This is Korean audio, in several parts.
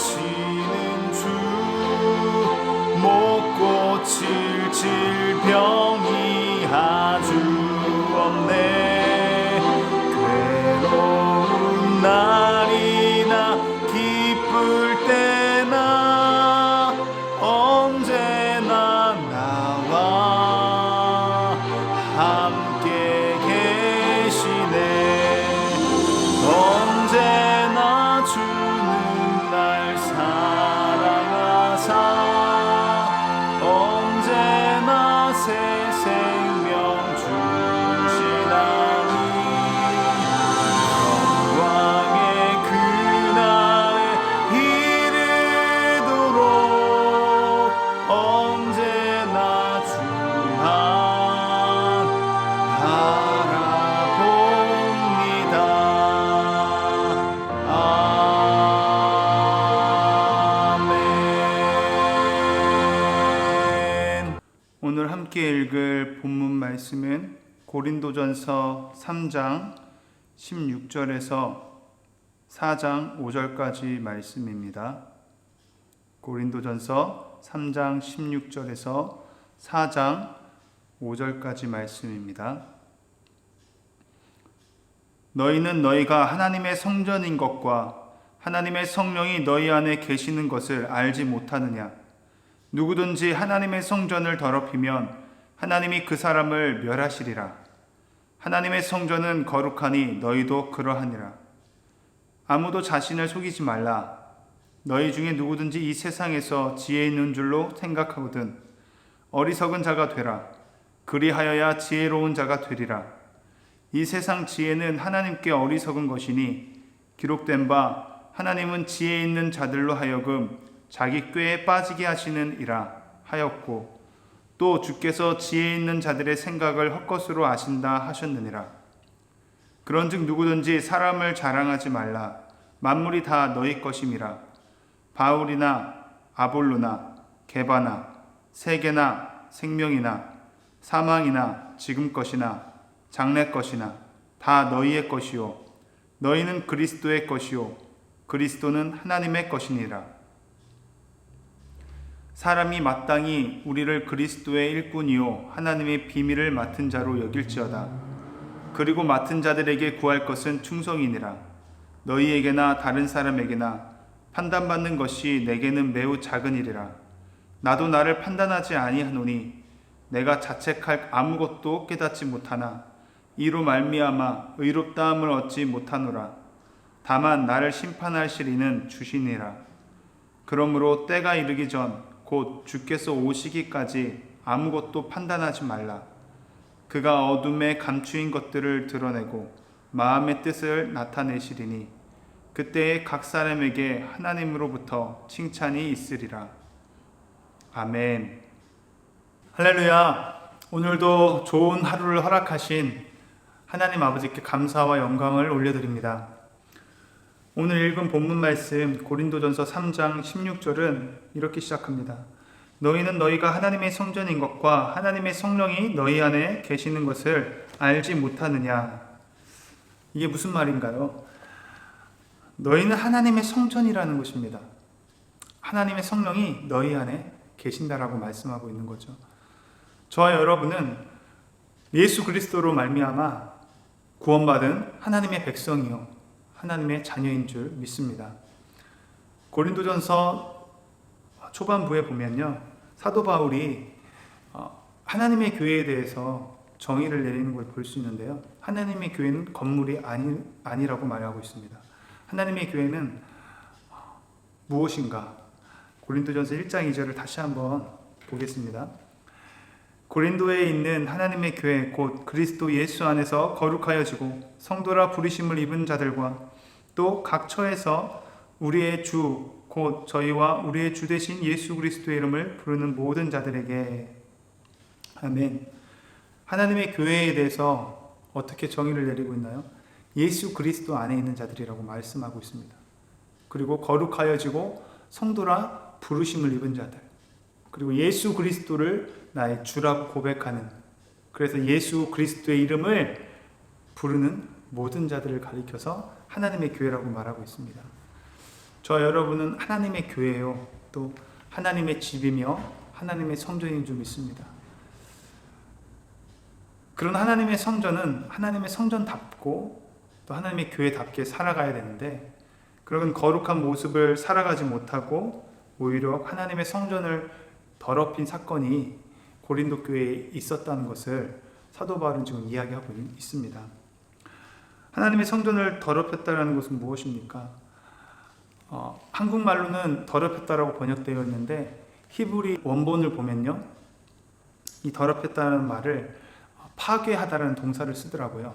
아 함께 읽을 본문 말씀은 고린도전서 3장 16절에서 4장 5절까지 말씀입니다. 고린도전서 3장 16절에서 4장 5절까지 말씀입니다. 너희는 너희가 하나님의 성전인 것과 하나님의 성령이 너희 안에 계시는 것을 알지 못하느냐? 누구든지 하나님의 성전을 더럽히면 하나님이 그 사람을 멸하시리라. 하나님의 성전은 거룩하니 너희도 그러하니라. 아무도 자신을 속이지 말라. 너희 중에 누구든지 이 세상에서 지혜 있는 줄로 생각하거든 어리석은 자가 되라. 그리하여야 지혜로운 자가 되리라. 이 세상 지혜는 하나님께 어리석은 것이니 기록된 바 하나님은 지혜 있는 자들로 하여금 자기 꾀에 빠지게 하시는 이라 하였고 또 주께서 지혜 있는 자들의 생각을 헛것으로 아신다 하셨느니라. 그런즉 누구든지 사람을 자랑하지 말라. 만물이 다 너희 것임이라. 바울이나 아볼로나 게바나 세계나 생명이나 사망이나 지금 것이나 장래 것이나 다 너희의 것이요 너희는 그리스도의 것이요 그리스도는 하나님의 것이니라. 사람이 마땅히 우리를 그리스도의 일꾼이요 하나님의 비밀을 맡은 자로 여길지어다. 그리고 맡은 자들에게 구할 것은 충성이니라. 너희에게나 다른 사람에게나 판단받는 것이 내게는 매우 작은 일이라. 나도 나를 판단하지 아니하노니 내가 자책할 아무것도 깨닫지 못하나 이로 말미암아 의롭다함을 얻지 못하노라 다만 나를 심판하실 이는 주시니라 그러므로 때가 이르기 전 곧 주께서 오시기까지 아무것도 판단하지 말라 그가 어둠에 감추인 것들을 드러내고 마음의 뜻을 나타내시리니 그때에 각 사람에게 하나님으로부터 칭찬이 있으리라. 아멘. 할렐루야. 오늘도 좋은 하루를 허락하신 하나님 아버지께 감사와 영광을 올려드립니다. 오늘 읽은 본문 말씀 고린도전서 3장 16절은 이렇게 시작합니다. 너희는 너희가 하나님의 성전인 것과 하나님의 성령이 너희 안에 계시는 것을 알지 못하느냐? 이게 무슨 말인가요? 너희는 하나님의 성전이라는 것입니다. 하나님의 성령이 너희 안에 계신다라고 말씀하고 있는 거죠. 저와 여러분은 예수 그리스도로 말미암아 구원받은 하나님의 백성이요 하나님의 자녀인 줄 믿습니다. 고린도전서 초반부에 보면요 사도 바울이 어, 하나님의 교회에 대해서 정의를 내리는 걸 볼 수 있는데요 하나님의 교회는 건물이 아니 아니라고 말하고 있습니다. 하나님의 교회는 무엇인가? 고린도전서 1장 2절을 다시 한번 보겠습니다. 고린도에 있는 하나님의 교회 곧 그리스도 예수 안에서 거룩하여지고 성도라 부르심을 입은 자들과 또 각 처에서 우리의 주 곧 저희와 우리의 주 되신 예수 그리스도의 이름을 부르는 모든 자들에게 아멘. 하나님의 교회에 대해서 어떻게 정의를 내리고 있나요? 예수 그리스도 안에 있는 자들이라고 말씀하고 있습니다. 그리고 거룩하여지고 성도라 부르심을 입은 자들. 그리고 예수 그리스도를 나의 주라고 고백하는 그래서 예수 그리스도의 이름을 부르는 모든 자들을 가리켜서 하나님의 교회라고 말하고 있습니다. 저 여러분은 하나님의 교회요. 또 하나님의 집이며 하나님의 성전인 줄 믿습니다. 그런 하나님의 성전은 하나님의 성전답고 또 하나님의 교회답게 살아가야 되는데 그런 거룩한 모습을 살아가지 못하고 오히려 하나님의 성전을 더럽힌 사건이 고린도 교회에 있었다는 것을 사도 바울은 지금 이야기하고 있습니다. 하나님의 성전을 더럽혔다는 것은 무엇입니까? 어, 한국말로는 더럽혔다라고 번역되어 있는데 히브리 원본을 보면요, 이 더럽혔다는 말을 파괴하다라는 동사를 쓰더라고요.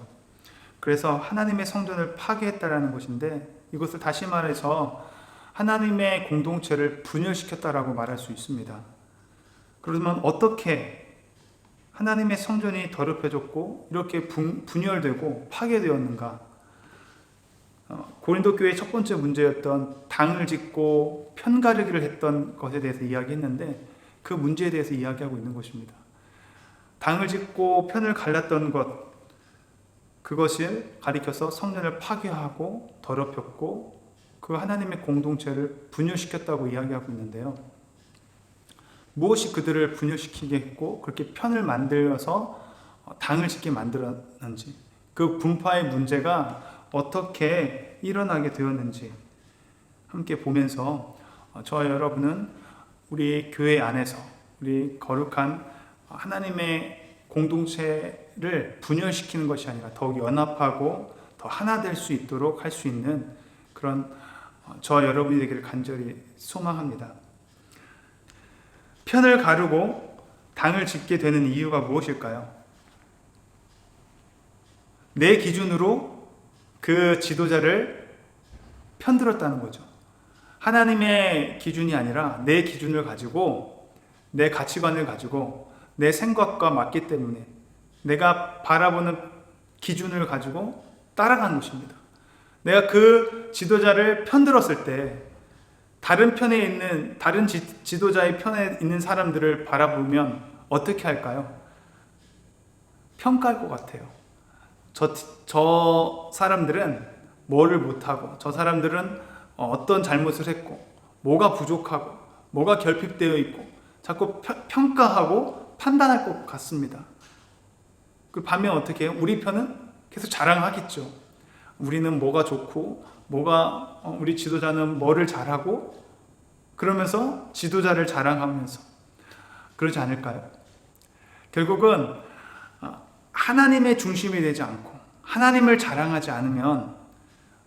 그래서 하나님의 성전을 파괴했다라는 것인데 이것을 다시 말해서 하나님의 공동체를 분열시켰다라고 말할 수 있습니다. 그러면 어떻게 하나님의 성전이 더럽혀졌고 이렇게 분열되고 파괴되었는가? 어, 고린도 교회의 첫 번째 문제였던 당을 짓고 편가르기를 했던 것에 대해서 이야기했는데 그 문제에 대해서 이야기하고 있는 것입니다. 당을 짓고 편을 갈랐던 것 그것을 가리켜서 성전을 파괴하고 더럽혔고 그 하나님의 공동체를 분열시켰다고 이야기하고 있는데요. 무엇이 그들을 분열시키게 했고 그렇게 편을 만들어서 당을 짓게 만들었는지 그 분파의 문제가 어떻게 일어나게 되었는지 함께 보면서 저와 여러분은 우리 교회 안에서 우리 거룩한 하나님의 공동체를 분열시키는 것이 아니라 더욱 연합하고 더 하나 될 수 있도록 할 수 있는 그런 저 여러분이 되기를 간절히 소망합니다. 편을 가르고 당을 짓게 되는 이유가 무엇일까요? 내 기준으로 그 지도자를 편들었다는 거죠. 하나님의 기준이 아니라 내 기준을 가지고 내 가치관을 가지고 내 생각과 맞기 때문에 내가 바라보는 기준을 가지고 따라가는 것입니다. 내가 그 지도자를 편들었을 때 다른 편에 있는 다른 지, 도자의 편에 있는 사람들을 바라보면 어떻게 할까요? 평가할 것 같아요. 저, 저 사람들은 뭐를 못하고, 저 사람들은 어떤 잘못을 했고, 뭐가 부족하고, 뭐가 결핍되어 있고, 자꾸 평가하고 판단할 것 같습니다. 그 반면 어떻게 해요? 우리 편은 계속 자랑하겠죠. 우리는 뭐가 좋고, 뭐가, 어, 우리 지도자는 뭐를 잘하고, 그러면서 지도자를 자랑하면서 그러지 않을까요? 결국은 어, 하나님의 중심이 되지 않고 하나님을 자랑하지 않으면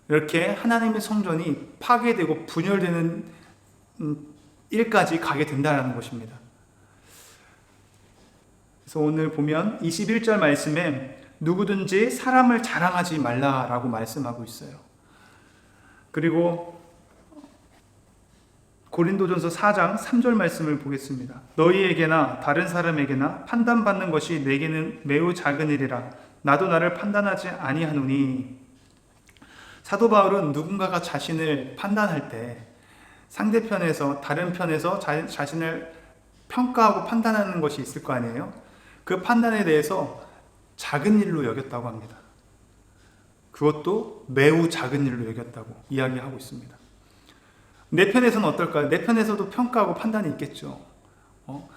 이렇게 하나님의 성전이 파괴되고 분열되는 음, 일까지 가게 된다는 것입니다. 그래서 오늘 보면 21절 말씀에 누구든지 사람을 자랑하지 말라라고 말씀하고 있어요. 그리고 고린도전서 4장 3절 말씀을 보겠습니다. 너희에게나 다른 사람에게나 판단받는 것이 내게는 매우 작은 일이라 나도 나를 판단하지 아니하노니 사도 바울은 누군가가 자신을 판단할 때 상대편에서 다른 편에서 자, 자신을 평가하고 판단하는 것이 있을 거 아니에요. 그 판단에 대해서 작은 일로 여겼다고 합니다. 그것도 매우 작은 일로 여겼다고 이야기하고 있습니다. 내 편에서는 어떨까요? 내 편에서도 평가하고 판단이 있겠죠. 어?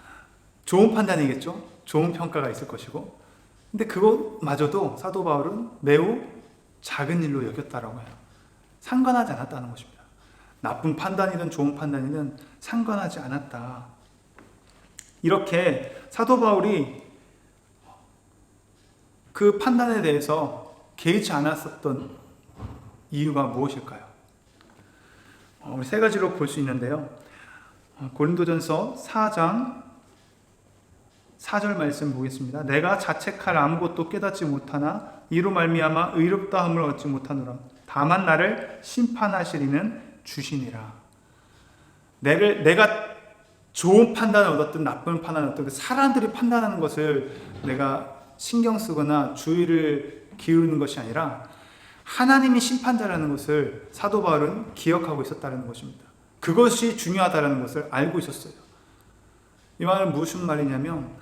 좋은 판단이겠죠. 좋은 평가가 있을 것이고. 근데 그것마저도 사도 바울은 매우 작은 일로 여겼다라고 해요. 상관하지 않았다는 것입니다. 나쁜 판단이든 좋은 판단이든 상관하지 않았다. 이렇게 사도 바울이 그 판단에 대해서 개의치 않았었던 이유가 무엇일까요? 어, 우리 세 가지로 볼 수 있는데요. 어, 고린도전서 4장 4절 말씀 보겠습니다. 내가 자책할 아무것도 깨닫지 못하나 이로 말미암아 의롭다 함을 얻지 못하노라. 다만 나를 심판하시리는 주시니라. 내를 내가 좋은 판단을 얻었든 나쁜 판단을 얻든 그 사람들이 판단하는 것을 내가 신경 쓰거나 주의를 기울이는 것이 아니라 하나님이 심판자라는 것을 사도 바울은 기억하고 있었다는 것입니다. 그것이 중요하다는 것을 알고 있었어요. 이 말은 무슨 말이냐면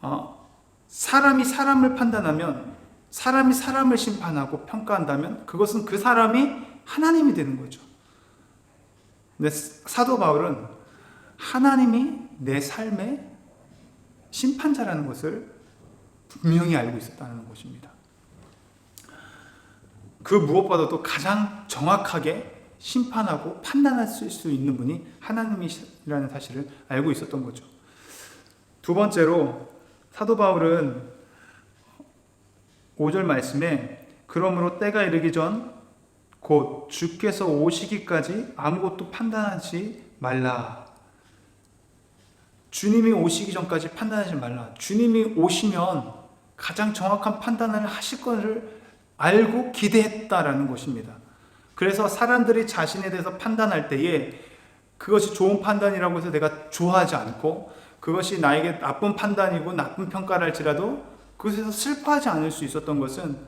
어, 사람이 사람을 판단하면 사람이 사람을 심판하고 평가한다면 그것은 그 사람이 하나님이 되는 거죠. 근데 사도 바울은 하나님이 내 삶의 심판자라는 것을 분명히 알고 있었다는 것입니다. 그 무엇보다도 가장 정확하게 심판하고 판단할 수 있는 분이 하나님이라는 사실을 알고 있었던 거죠. 두 번째로 사도 바울은 5절 말씀에 그러므로 때가 이르기 전 곧 주께서 오시기까지 아무것도 판단하지 말라. 주님이 오시기 전까지 판단하지 말라. 주님이 오시면 가장 정확한 판단을 하실 것을 알고 기대했다라는 것입니다. 그래서 사람들이 자신에 대해서 판단할 때에 그것이 좋은 판단이라고 해서 내가 좋아하지 않고 그것이 나에게 나쁜 판단이고 나쁜 평가를 할지라도 그것에서 슬퍼하지 않을 수 있었던 것은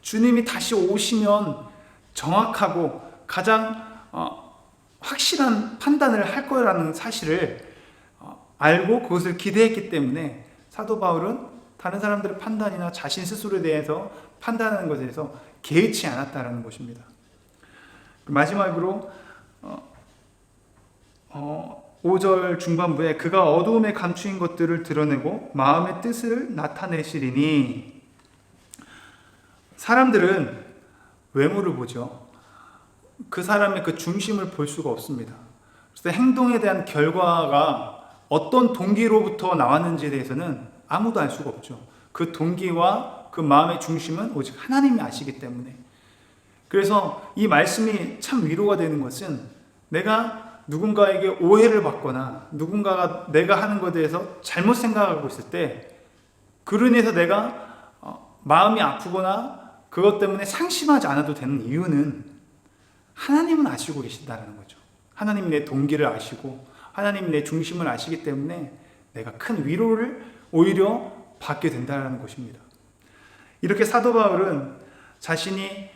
주님이 다시 오시면 정확하고 가장 어, 확실한 판단을 할 거라는 사실을 어, 알고 그것을 기대했기 때문에 사도 바울은 다른 사람들의 판단이나 자신 스스로에 대해서 판단하는 것에 대해서 개의치 않았다라는 것입니다. 마지막으로 어, 어, 5절 중반부에 그가 어두움에 감추인 것들을 드러내고 마음의 뜻을 나타내시리니 사람들은 외모를 보죠. 그 사람의 그 중심을 볼 수가 없습니다. 그래서 행동에 대한 결과가 어떤 동기로부터 나왔는지에 대해서는 아무도 알 수가 없죠. 그 동기와 그 마음의 중심은 오직 하나님이 아시기 때문에. 그래서 이 말씀이 참 위로가 되는 것은 내가 누군가에게 오해를 받거나 누군가가 내가 하는 것에 대해서 잘못 생각하고 있을 때 그로 인해서 내가 어, 마음이 아프거나 그것 때문에 상심하지 않아도 되는 이유는 하나님은 아시고 계신다는 거죠. 하나님이 내 동기를 아시고 하나님이 내 중심을 아시기 때문에 내가 큰 위로를 오히려 받게 된다는 것입니다. 이렇게 사도 바울은 자신이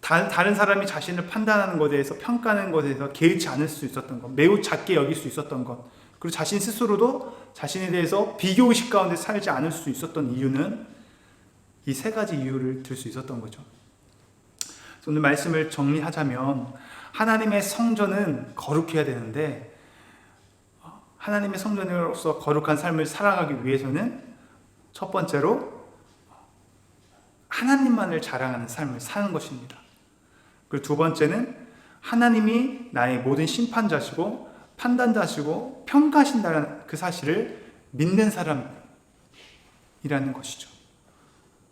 다른 사람이 자신을 판단하는 것에 대해서 평가하는 것에 대해서 개의치 않을 수 있었던 것, 매우 작게 여길 수 있었던 것, 그리고 자신 스스로도 자신에 대해서 비교의식 가운데 살지 않을 수 있었던 이유는 이 세 가지 이유를 들 수 있었던 거죠. 오늘 말씀을 정리하자면 하나님의 성전은 거룩해야 되는데 하나님의 성전으로서 거룩한 삶을 살아가기 위해서는 첫 번째로 하나님만을 자랑하는 삶을 사는 것입니다. 그리고 두 번째는 하나님이 나의 모든 심판자시고 판단자시고 평가하신다는 그 사실을 믿는 사람이라는 것이죠.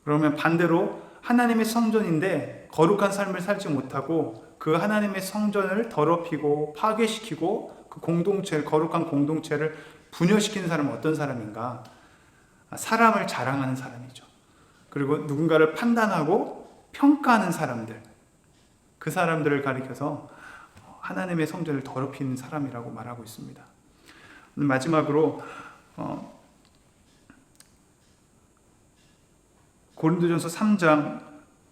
그러면 반대로 하나님의 성전인데 거룩한 삶을 살지 못하고 그 하나님의 성전을 더럽히고 파괴시키고 그 공동체를 거룩한 공동체를 분열시키는 사람은 어떤 사람인가? 사람을 자랑하는 사람이죠. 그리고 누군가를 판단하고 평가하는 사람들. 그 사람들을 가리켜서 하나님의 성전을 더럽히는 사람이라고 말하고 있습니다. 마지막으로 어, 고린도전서 3장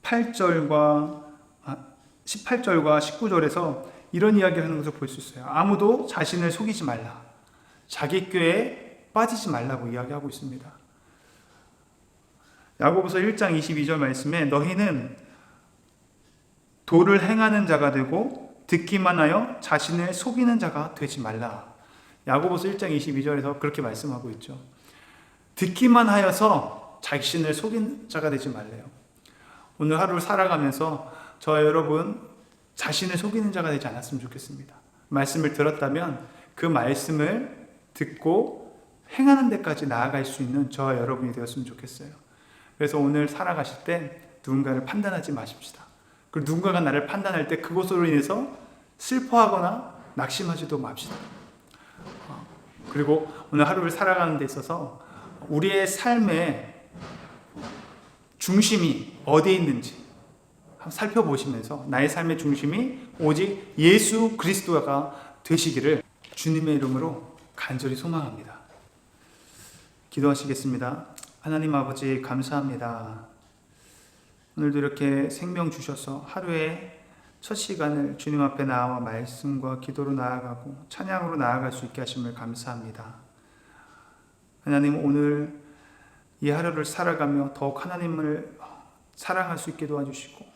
8절과 18절과 19절에서 이런 이야기를 하는 것을 볼 수 있어요. 아무도 자신을 속이지 말라. 자기 꾀에 빠지지 말라고 이야기하고 있습니다. 야고보서 1장 22절 말씀에 너희는 도를 행하는 자가 되고 듣기만 하여 자신을 속이는 자가 되지 말라. 야고보서 1장 22절에서 그렇게 말씀하고 있죠. 듣기만 하여서 자신을 속인 자가 되지 말래요. 오늘 하루를 살아가면서 저 여러분 자신을 속이는 자가 되지 않았으면 좋겠습니다. 말씀을 들었다면 그 말씀을 듣고 행하는 데까지 나아갈 수 있는 저와 여러분이 되었으면 좋겠어요. 그래서 오늘 살아가실 때 누군가를 판단하지 마십시다. 그리고 누군가가 나를 판단할 때 그것으로 인해서 슬퍼하거나 낙심하지도 맙시다. 어, 그리고 오늘 하루를 살아가는 데 있어서 우리의 삶의 중심이 어디에 있는지 살펴보시면서 나의 삶의 중심이 오직 예수 그리스도가 되시기를 주님의 이름으로 간절히 소망합니다. 기도하시겠습니다. 하나님 아버지 감사합니다. 오늘도 이렇게 생명 주셔서 하루에 첫 시간을 주님 앞에 나와 말씀과 기도로 나아가고 찬양으로 나아갈 수 있게 하심을 감사합니다. 하나님 오늘 이 하루를 살아가며 더욱 하나님을 사랑할 수 있게 도와주시고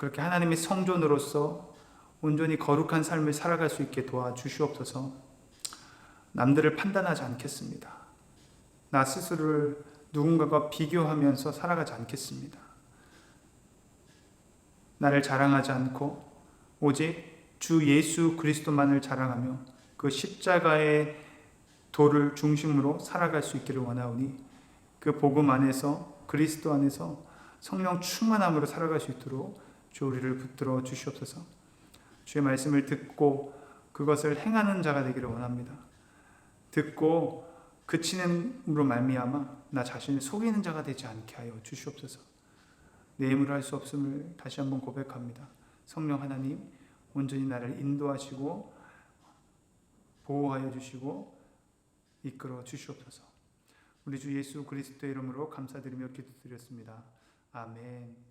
그렇게 하나님의 성전으로서 온전히 거룩한 삶을 살아갈 수 있게 도와주시옵소서. 남들을 판단하지 않겠습니다. 나 스스로를 누군가가 비교하면서 살아가지 않겠습니다. 나를 자랑하지 않고 오직 주 예수 그리스도만을 자랑하며 그 십자가의 도를 중심으로 살아갈 수 있기를 원하오니 그 복음 안에서 그리스도 안에서 성령 충만함으로 살아갈 수 있도록 주 우리를 붙들어 주시옵소서. 주의 말씀을 듣고 그것을 행하는 자가 되기를 원합니다. 듣고 그치는으로 말미암아 나 자신을 속이는 자가 되지 않게 하여 주시옵소서. 내 힘으로 할 수 없음을 다시 한번 고백합니다. 성령 하나님 온전히 나를 인도하시고 보호하여 주시고 이끌어 주시옵소서. 우리 주 예수 그리스도의 이름으로 감사드리며 기도드렸습니다. 아멘.